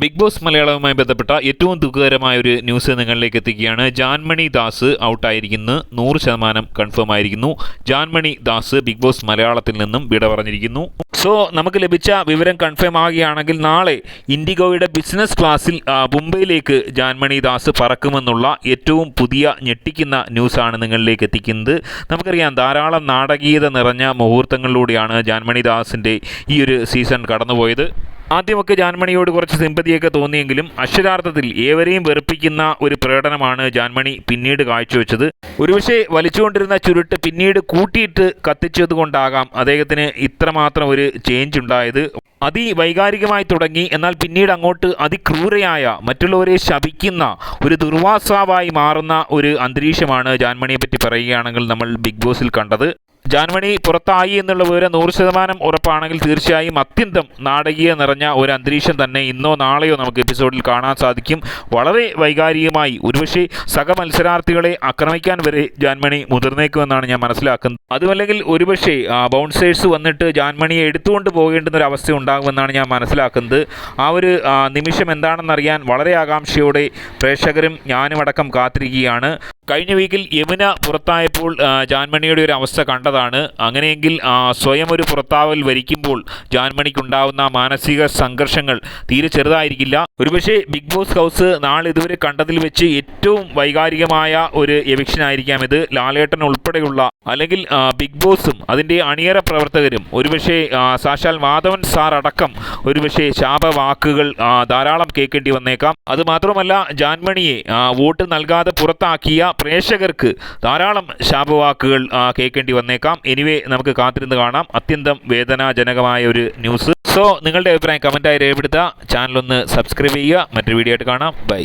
Big boss മലയാളവുമായി ബന്ധപ്പെട്ട ഏറ്റവും ദുഃഖകരമായ ഒരു ന്യൂസ് നിങ്ങളിലേക്ക് എത്തിക്കുകയാണ്. ജാൻമണി ദാസ് ഔട്ടായിരിക്കുന്നു നൂറ് ശതമാനം കൺഫേം ആയിരിക്കുന്നു. ജാൻമണി ദാസ് ബിഗ് ബോസ് മലയാളത്തിൽ നിന്നും വിട പറഞ്ഞിരിക്കുന്നു. സോ നമുക്ക് ലഭിച്ച വിവരം കൺഫേം ആകുകയാണെങ്കിൽ നാളെ ഇൻഡിഗോയുടെ ബിസിനസ് ക്ലാസ്സിൽ മുംബൈയിലേക്ക് ജാൻമണി ദാസ് പറക്കുമെന്നുള്ള ഏറ്റവും പുതിയ ഞെട്ടിക്കുന്ന ന്യൂസാണ് നിങ്ങളിലേക്ക് എത്തിക്കുന്നത്. നമുക്കറിയാം ധാരാളം നാടകീയത നിറഞ്ഞ മുഹൂർത്തങ്ങളിലൂടെയാണ് ജാൻമണി ദാസിന്റെ ഈ ഒരു സീസൺ കടന്നുപോയത്. ആദ്യമൊക്കെ ജാൻമണിയോട് കുറച്ച് സിമ്പതിയൊക്കെ തോന്നിയെങ്കിലും അക്ഷരാർത്ഥത്തിൽ ഏവരെയും വെറുപ്പിക്കുന്ന ഒരു പ്രകടനമാണ് ജാൻമണി പിന്നീട് കാഴ്ചവെച്ചത്. ഒരുപക്ഷെ വലിച്ചുകൊണ്ടിരുന്ന ചുരുട്ട് പിന്നീട് കൂട്ടിയിട്ട് കത്തിച്ചത് കൊണ്ടാകാം അദ്ദേഹത്തിന് ഇത്രമാത്രം ഒരു ചേഞ്ച് ഉണ്ടായത്. അതിവൈകാരികമായി തുടങ്ങി എന്നാൽ പിന്നീട് അങ്ങോട്ട് അതിക്രൂരയായ മറ്റുള്ളവരെ ശപിക്കുന്ന ഒരു ദുർവാസാവായി മാറുന്ന ഒരു അന്തരീക്ഷമാണ് ജാൻമണിയെ പറ്റി പറയുകയാണെങ്കിൽ നമ്മൾ ബിഗ് ബോസിൽ കണ്ടത്. ജാൻമണി പുറത്തായി എന്നുള്ള വിവരം നൂറ് ശതമാനം ഉറപ്പാണെങ്കിൽ തീർച്ചയായും അത്യന്തം നാടകീയ നിറഞ്ഞ ഒരു അന്തരീക്ഷം തന്നെ ഇന്നോ നാളെയോ നമുക്ക് എപ്പിസോഡിൽ കാണാൻ സാധിക്കും. വളരെ വൈകാരികമായി ഒരുപക്ഷെ സഹ മത്സരാർത്ഥികളെ ആക്രമിക്കാൻ വരെ ജാൻമണി മുതിർന്നേക്കുമെന്നാണ് ഞാൻ മനസ്സിലാക്കുന്നത്. അതുമല്ലെങ്കിൽ ഒരുപക്ഷെ ബൗൺസേഴ്സ് വന്നിട്ട് ജാൻമണിയെ എടുത്തുകൊണ്ട് പോകേണ്ടുന്ന ഒരു അവസ്ഥ ഉണ്ടാകുമെന്നാണ് ഞാൻ മനസ്സിലാക്കുന്നത്. ആ ഒരു നിമിഷം എന്താണെന്നറിയാൻ വളരെ ആകാംക്ഷയോടെ പ്രേക്ഷകരും ഞാനും അടക്കം കാത്തിരിക്കുകയാണ്. കഴിഞ്ഞ വീക്കിൽ യമുന പുറത്തായപ്പോൾ ജാൻമണിയുടെ ഒരു അവസ്ഥ കണ്ടതാണ്. അങ്ങനെയെങ്കിൽ സ്വയം ഒരു പുറത്താവൽ വരിക്കുമ്പോൾ ജാൻമണിക്കുണ്ടാവുന്ന മാനസിക സംഘർഷങ്ങൾ തീരെ ചെറുതായിരിക്കില്ല. ഒരുപക്ഷെ ബിഗ് ബോസ് ഹൗസ് നാളെ ഇതുവരെ കണ്ടതിൽ വെച്ച് ഏറ്റവും വൈകാരികമായ ഒരു എവിക്ഷൻ ആയിരിക്കാം ഇത്. ലാലേട്ടൻ ഉൾപ്പെടെയുള്ള അല്ലെങ്കിൽ ബിഗ് ബോസും അതിന്റെ അണിയറ പ്രവർത്തകരും ഒരുപക്ഷെ സാക്ഷാൽ മാധവൻ സാർ അടക്കം ഒരുപക്ഷെ ശാപവാക്കുകൾ ധാരാളം കേൾക്കേണ്ടി വന്നേക്കാം. അതുമാത്രമല്ല ജാൻമണിയെ വോട്ട് നൽകാതെ പുറത്താക്കിയ പ്രേക്ഷകർക്ക് ധാരാളം ശാപവാക്കുകൾ കേൾക്കേണ്ടി വന്നേക്കാം. എനിവേ നമുക്ക് കാത്തിരുന്ന് കാണാം. അത്യന്തം വേദനാജനകമായ ഒരു ന്യൂസ്. സോ നിങ്ങളുടെ അഭിപ്രായം കമന്റായി രേഖപ്പെടുത്തുക. ചാനലൊന്ന് സബ്സ്ക്രൈബ് ചെയ്യുക. മറ്റൊരു വീഡിയോ ആയിട്ട് കാണാം. ബൈ